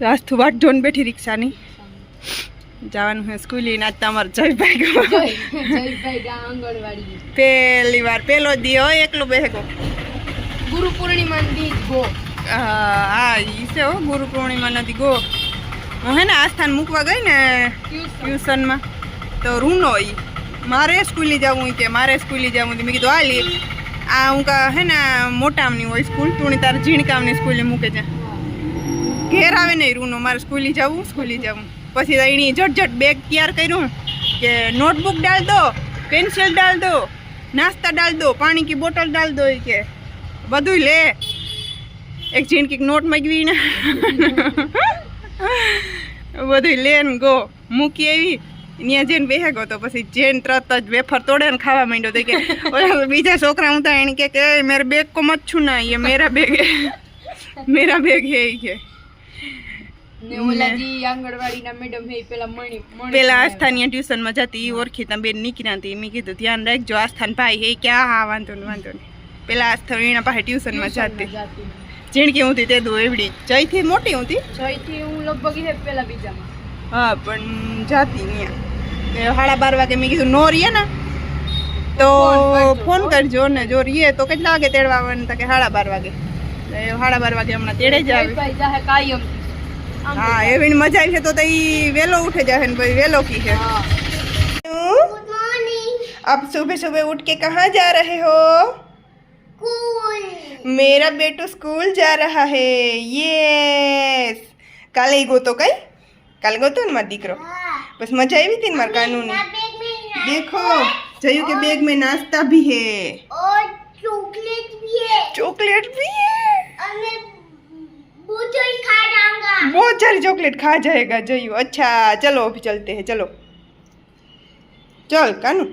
આજથી વાટ જોઈને બેઠી રિક્ષાની. જવાનું હે સ્કૂલે ને આજ તમારે જયભાઈ પહેલી વાર પેલો દી હોય એકલો બેહકો ગુરુ પૂર્ણિમા દી ગો. હા ઈ છે હો ગુરુ પૂર્ણિમા નથી ગો. હું હે ને આસ્થાન મૂકવા ગઈ ને ટ્યુશનમાં તો રૂનો ઈ. મારે સ્કૂલે જવું કે મારે સ્કૂલે જવું મેં કીધું હાલી આ હું કા હે ને મોટામની હોય સ્કૂલ તું તાર ઝીણકામની સ્કૂલે મૂકે છે ઘેર આવે ને રૂનો, મારે સ્કૂલે જવું સ્કૂલે જવું. પછી એની ઝટઝટ બેગ તૈયાર કર્યું કે નોટબુક ડાલ દો પેન્સિલ ડાલ દો, નાસ્તા ડાલ દો, પાણી કી બોટલ ડાલ દો કે. બધું લે. એક ઝીણકી નોટ મગવી ને. બધું લે ને ગો. મૂકી આવી. ત્યાં જેને બેહે ગયો તો પછી જેન તરત જ વેફર તોડે ને ખાવા માંડ્યો તો કે બીજા છોકરા હું તો એને કે મેરા બેગ કો મત છુના એ મેરા બેગ મેરા બેગ હે કે. પેલા મણી મણી પેલા જતી ઈ ઓળખીતા બેન નીકળ્યા હતી. મેં કીધું ધ્યાન રાખજો આસ્થાન ભાઈ હે ક્યાં? હા વાંધો નહીં વાંધો નહીં. પેલા આસ્થા એના પાસે ટ્યુશનમાં જતી. જાતી. ઝીણકી તે દો એવડી. જયથી મોટી હતી જયથી હું લગભગ પેલા બીજામાં. હા પણ જાતી ત્યાં સાડા બાર વાગે મેં કીધું નો રીએ ને? તો ફોન કરજો. ને જો રીએ તો કેટલા વાગે તેડવા આવવાનું કે સાડા બાર વાગે? હાડા સાડા બાર વાગે હમણાં તેડે જ આવે. કાયમ હા એવી મજા આવી છે તો તો ઈ વેલો ઉઠે જાય ને પછી વેલો કી છે હા अब सुबह सुबह उठ के कहाँ जा रहे हो मेरा बेटू स्कूल जा रहा है यस કાલે ઈ ગોતો કઈ કાલે ગોતો ને મારો દીકરો બસ મજા આવી હતી ને મારા કાનૂની देखो जयू के बैग में नाश्ता भी है और चॉकलेट भी है चॉकलेट भी बहुत सारी चॉकलेट खा जाएगा जयू। अच्छा चलो अभी चलते हैं चलो। चल कानू।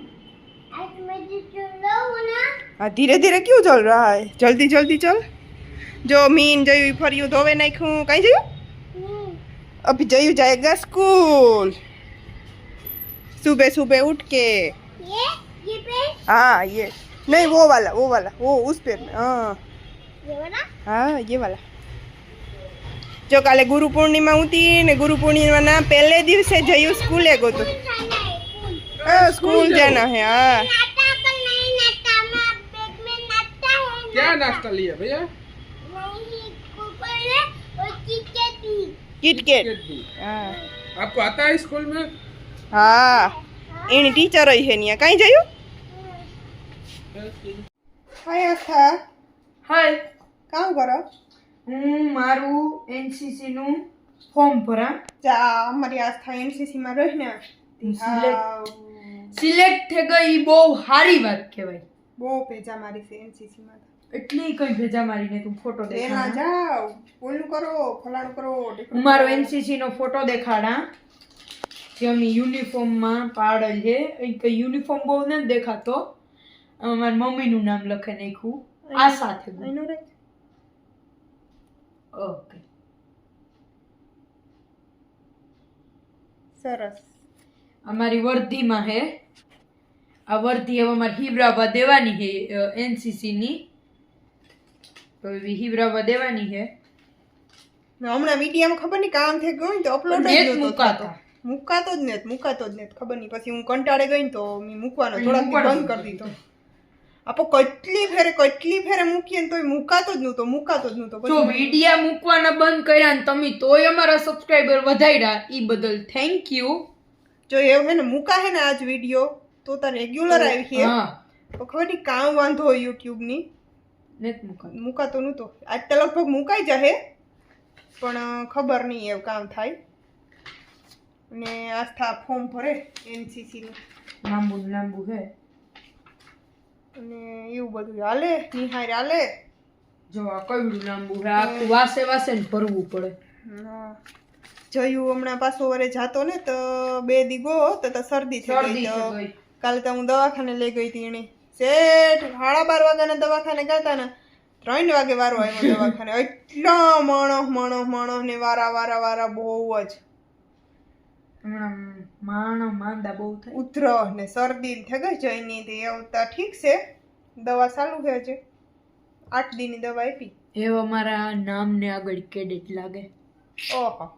हूँ ना। हाँ धीरे धीरे क्यों चल रहा है? जल्दी जल्दी चल। जो मीन जयू फरियू धोवे नाखूं कहीं जयू? हम्म, अभी जयू जाएगा स्कूल। सुबह सुबह उठ के। ये ये पे? हाँ ये। नहीं वो वाला वो वाला वो उस पे। हाँ। ये वाला? હા ये वाला। જો કાલે ગુરુ પૂર્ણિમા હતી ને ગુરુ પૂર્ણિમાના પહેલે દિવસે જયું સ્કૂલે ગયો તો खाना है फूल હા સ્કૂલ જાના હે હા नाश्ता पर नहीं नाश्ता मैं बैग में नाश्ता है क्या नाश्ता लिया भैया नहीं कुकर है और चिकन भी કિટકેટ किट भी હા आपको आता है स्कूल में હા એની ટીચર હે ત્યાં કાંઈ જયું હાય આસ્થા હાય કામ કરો હું મારું એનસીસી નું ફોર્મ ભરા. અમારી આસ્થા એનસીસી માં રહીને ને સિલેક્ટ થઈ ગઈ બહુ સારી વાત કહેવાય. બહુ ભેજા મારી છે એનસીસી માં. એટલી કઈ ભેજા મારીને તું ફોટો એમાં જાવ ઓલું કરો ફલાણું કરો મારો એનસીસી નો ફોટો દેખાડા. જે અમે યુનિફોર્મમાં પાડેલ છે એ કઈ યુનિફોર્મ બહુ નથી દેખાતો. મારી મમ્મીનું નામ લખે નાખ્યું. આ સાથે એનો રાખ. ઓકે. સરસ. અમારી વર્ધીમાં હે. આ વર્ધી હવે અમારે હિવરાવા દેવાની હે એનસીસી ની તો એવી હિવરાવા દેવાની હે. હમણાં વિડીયામાં ખબર નહીં કામ થઈ ગયું ને તો અપલોડ જ મુકાતા. મુકાતો જ ને મુકાતો જ ને ખબર નહીં. પછી હું કંટાળે ગઈ ને તો મેં મૂકવાનો થોડાક બંધ કરી દીધો. આપો કેટલી ફેરે કેટલી ફેરે મૂકીએ ને તોય મુકાતો જ નહોતો મુકાતો જ નહોતો. જો વિડિયા મૂકવાના બંધ કર્યા ને તમે તોય અમારા સબસ્ક્રાઇબર વધાર્યા ઈ બદલ થેન્ક યુ જો એવું હે ને મૂકા હે ને આજ વીડિયો તો તાર રેગ્યુલર આવી છે તો ખબર નહીં કામ વાંધો હોય યુટ્યુબની ની. મૂકાતો મુકાતો નહોતો. આજ તો લગભગ મુકાઈ જશે પણ ખબર નહીં એવું કામ થાય. અને આસ્થા ફોર્મ ભરે એનસીસીનું લાંબુ લાંબુ હે. અને એવું બધું. હાલે નિહાર હાલે. જો આ કયું લાંબુ આખું વાસે વાસે ને ભરવું પડે. જયું હમણાં પાછો વરે જાતો ને તો બે દી ગો તો તો શરદી થઈ ગઈ તો કાલે તો હું દવાખાને લઈ ગઈ હતી એને શેઠ સાડા બાર વાગ્યાના દવાખાને ગયા ને ત્રણ વાગે વારો આવ્યો દવાખાને. એટલા માણસ માણસ માણસ ને વારા વારા વારા બહુ જ. હમણાં માણસ માંદા બહુ થાય. ઉધરસ ને શરદી થઈ જઈની તે તો ઠીક છે. દવા ચાલુ છે હજી. આઠ દીની દવા આપી. એવા મારા નામને આગળ કેડેટ લાગે. ઓહો.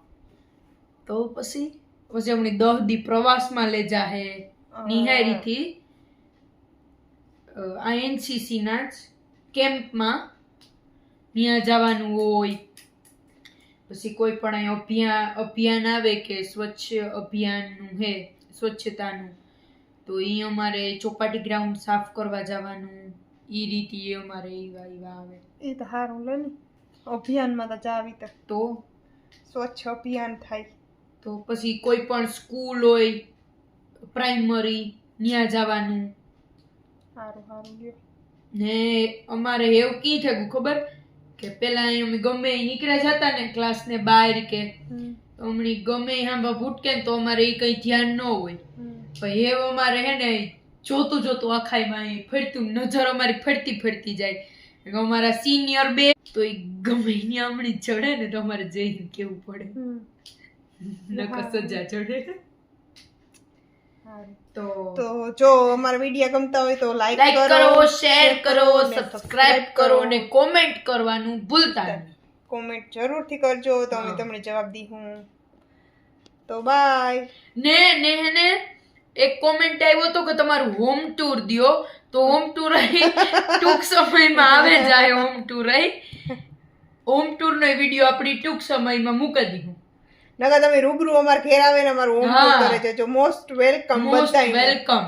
તો પછી પછી હમણાં દહ દી પ્રવાસમાં લઈ જાહે. નિહારીથી આ એનસીસી ના જ કેમ્પમાં ત્યાં જવાનું હોય. પછી કોઈ પણ અહીં અભિયાન અભિયાન આવે કે સ્વચ્છ અભિયાનનું હે સ્વચ્છતાનું તો એ અમારે ચોપાટી ગ્રાઉન્ડ સાફ કરવા જવાનું એ રીતે એ અમારે એવા એવા આવે. એ તો સારું લે ને. અભિયાનમાં તો જાવી તો. તો? સ્વચ્છ અભિયાન થાય. તો પછી કોઈ પણ સ્કૂલ હોય પ્રાઇમરી ત્યાં જવાનું. સારું સારું ને અમારે એવું કી થયું ખબર? કે પેલા અમે ગમે નીકળ્યા જતા ને ક્લાસ ને બહાર કે હમ, ગમે હા ભૂટકે તો અમારે એ કઈ ધ્યાન ન હોય. પણ એ અમારે હે ને જોતું જોતું આખાઈમાં ફરતું નજર અમારી ફરતી ફરતી જાય. અમારા સિનિયર બે તો એ ગમે હમણાં ચડે ને તો અમારે જઈને કેવું પડે. નકર સજા ચડે. તો તો જો અમારા વીડિયો ગમતા હોય તો લાઈક કરો શેર કરો સબસ્ક્રાઇબ કરો અને કોમેન્ટ કરવાનું ભૂલતા નહીં. કોમેન્ટ જરૂરથી કરજો તો અમે તમને જવાબ દઈશું તો બાય ને ને ને એક કોમેન્ટ આવ્યો હતો કે તમારું હોમ ટૂર દિયો. તો હોમ ટૂર ટૂંક સમયમાં આવે જાય હોમ ટૂર હોમ ટૂર નો વીડિયો આપણી ટૂંક સમયમાં મૂકી દીધું. નકર તમે રૂબરૂ અમાર ઘેર આવે ને અમારું હોમ કરે છે. જો મોસ્ટ વેલકમ બધા વેલકમ